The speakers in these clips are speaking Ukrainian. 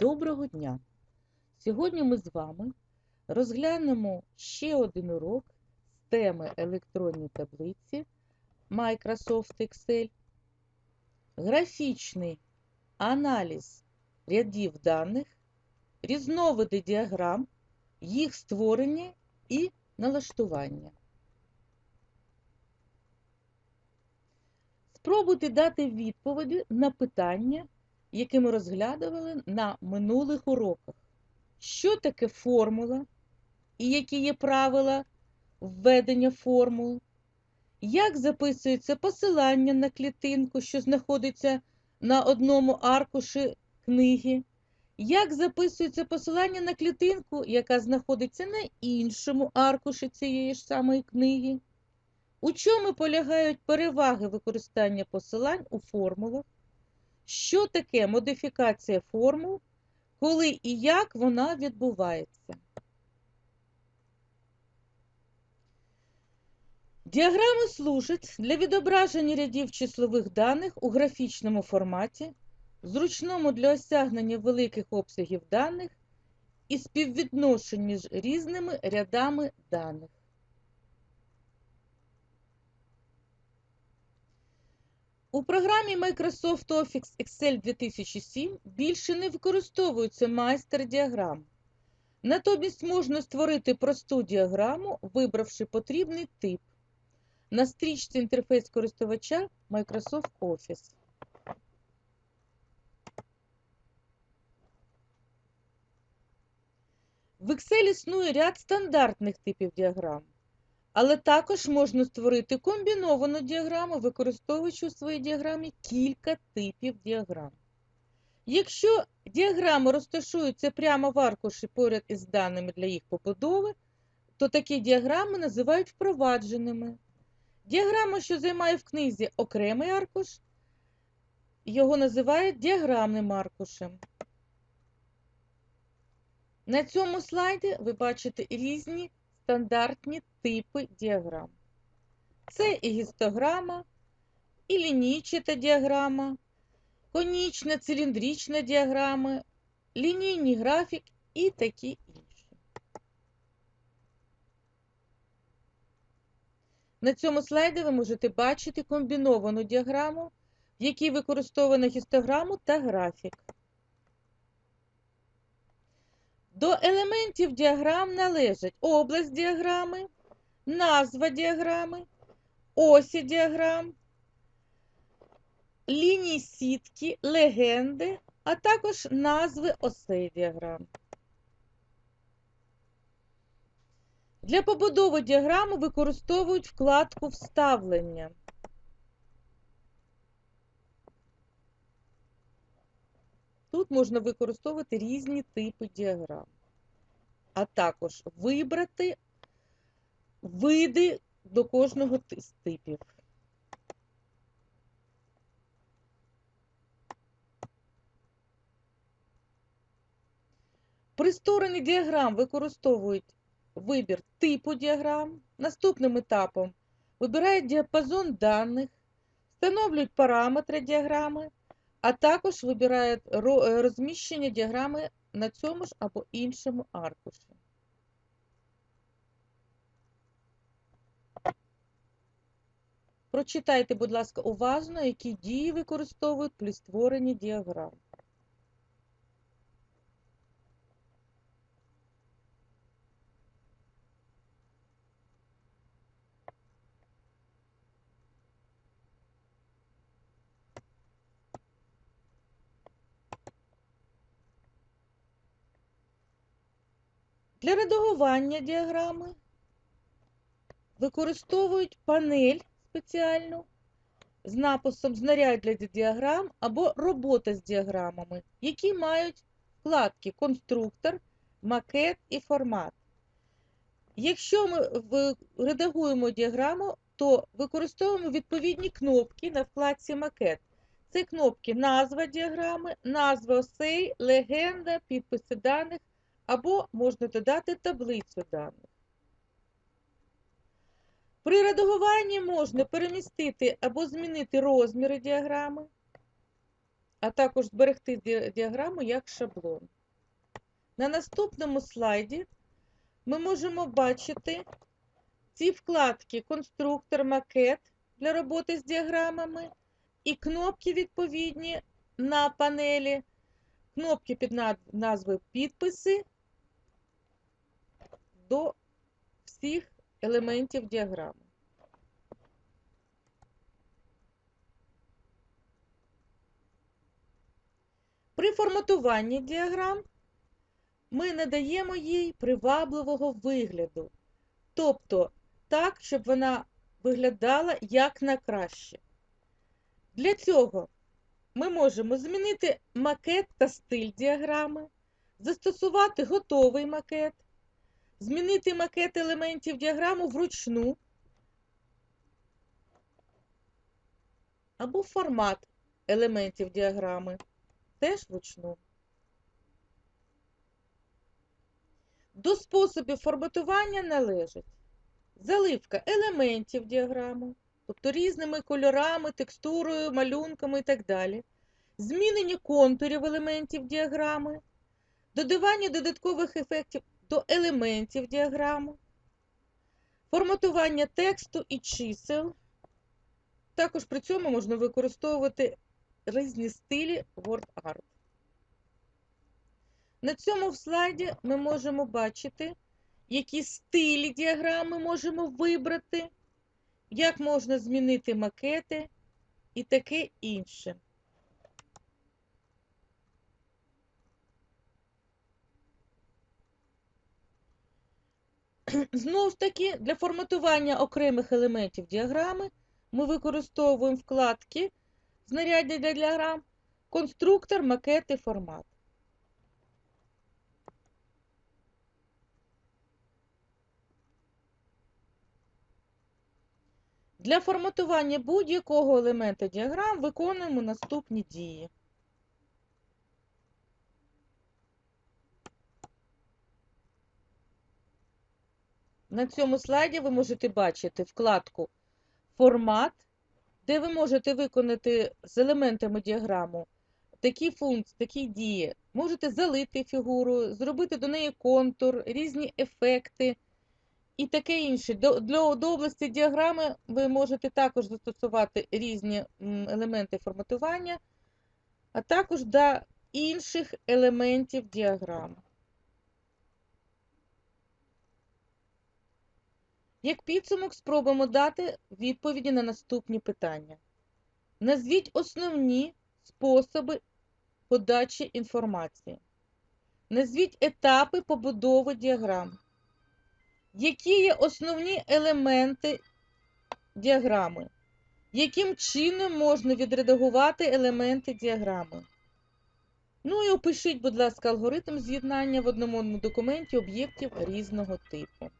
Доброго дня! Сьогодні ми з вами розглянемо ще один урок з теми електронні таблиці Microsoft Excel, графічний аналіз рядів даних, різновиди діаграм, їх створення і налаштування. Спробуйте дати відповіді на питання, які ми розглядували на минулих уроках. Що таке формула і які є правила введення формул? Як записується посилання на клітинку, що знаходиться на одному аркуші книги? Як записується посилання на клітинку, яка знаходиться на іншому аркуші цієї ж самої книги? У чому полягають переваги використання посилань у формулах? Що таке модифікація формул, коли і як вона відбувається? Діаграми служать для відображення рядів числових даних у графічному форматі, зручному для осягнення великих обсягів даних і співвідношень між різними рядами даних. У програмі Microsoft Office Excel 2007 більше не використовується майстер діаграм. Натомість можна створити просту діаграму, вибравши потрібний тип на стрічці інтерфейс користувача Microsoft Office. В Excel існує ряд стандартних типів діаграм. Але також можна створити комбіновану діаграму, використовуючи у своїй діаграмі кілька типів діаграм. Якщо діаграми розташуються прямо в аркуші поряд із даними для їх побудови, то такі діаграми називають впровадженими. Діаграма, що займає в книзі окремий аркуш, його називають діаграмним аркушем. На цьому слайді ви бачите різні стандартні типи діаграм. Це і гістограма, і лінійчата діаграма, конічна циліндрична діаграма, лінійний графік і такі інші. На цьому слайді ви можете бачити комбіновану діаграму, в якій використовано гістограму та графік. До елементів діаграм належать область діаграми, назва діаграми, осі діаграм, лінії сітки, легенди, а також назви осей діаграм. Для побудови діаграми використовують вкладку Вставлення. Тут можна використовувати різні типи діаграм, а також вибрати види до кожного з типів. При створенні діаграм використовують вибір типу діаграм. Наступним етапом вибирають діапазон даних, встановлюють параметри діаграми, а також вибирає розміщення діаграми на цьому ж або іншому аркуші. Прочитайте, будь ласка, уважно, які дії використовують при створенні діаграм. Для редагування діаграми використовують панель спеціальну з написом Знаряддя для діаграм або робота з діаграмами, які мають вкладки Конструктор, макет і формат. Якщо ми редагуємо діаграму, то використовуємо відповідні кнопки на вкладці Макет. Це кнопки Назва діаграми, назва осей, легенда, підписи даних або можна додати таблицю даних. При редагуванні можна перемістити або змінити розміри діаграми, а також зберегти діаграму як шаблон. На наступному слайді ми можемо бачити ці вкладки конструктор, макет для роботи з діаграмами і кнопки відповідні на панелі, кнопки під назвою підписи до всіх елементів діаграми. При форматуванні діаграм ми надаємо їй привабливого вигляду, тобто так, щоб вона виглядала як краще. Для цього ми можемо змінити макет та стиль діаграми, застосувати готовий макет, змінити макет елементів діаграму вручну або формат елементів діаграми теж вручну. До способів форматування належить заливка елементів діаграми, тобто різними кольорами, текстурою, малюнками і так далі, змінення контурів елементів діаграми, додавання додаткових ефектів до елементів діаграми, форматування тексту і чисел. Також при цьому можна використовувати різні стилі WordArt. На цьому слайді ми можемо бачити, які стилі діаграми можемо вибрати, як можна змінити макети і таке інше. Знову ж таки, для форматування окремих елементів діаграми ми використовуємо вкладки знаряддя для діаграм, конструктор, макет і формат. Для форматування будь-якого елемента діаграм виконуємо наступні дії. На цьому слайді ви можете бачити вкладку Формат, де ви можете виконати з елементами діаграму такі функції, такі дії. Можете залити фігуру, зробити до неї контур, різні ефекти і таке інше. До, для, до області діаграми ви можете також застосувати різні елементи форматування, а також до інших елементів діаграми. Як підсумок, спробуємо дати відповіді на наступні питання. Назвіть основні способи подачі інформації. Назвіть етапи побудови діаграм. Які є основні елементи діаграми? Яким чином можна відредагувати елементи діаграми? Ну і опишіть, будь ласка, алгоритм з'єднання в одному документі об'єктів різного типу.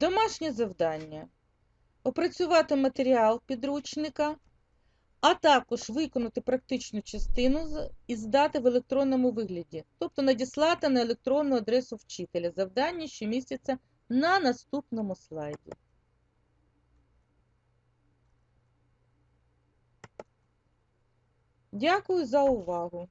Домашнє завдання. Опрацювати матеріал підручника, а також виконати практичну частину і здати в електронному вигляді, тобто надіслати на електронну адресу вчителя завдання, що містяться на наступному слайді. Дякую за увагу!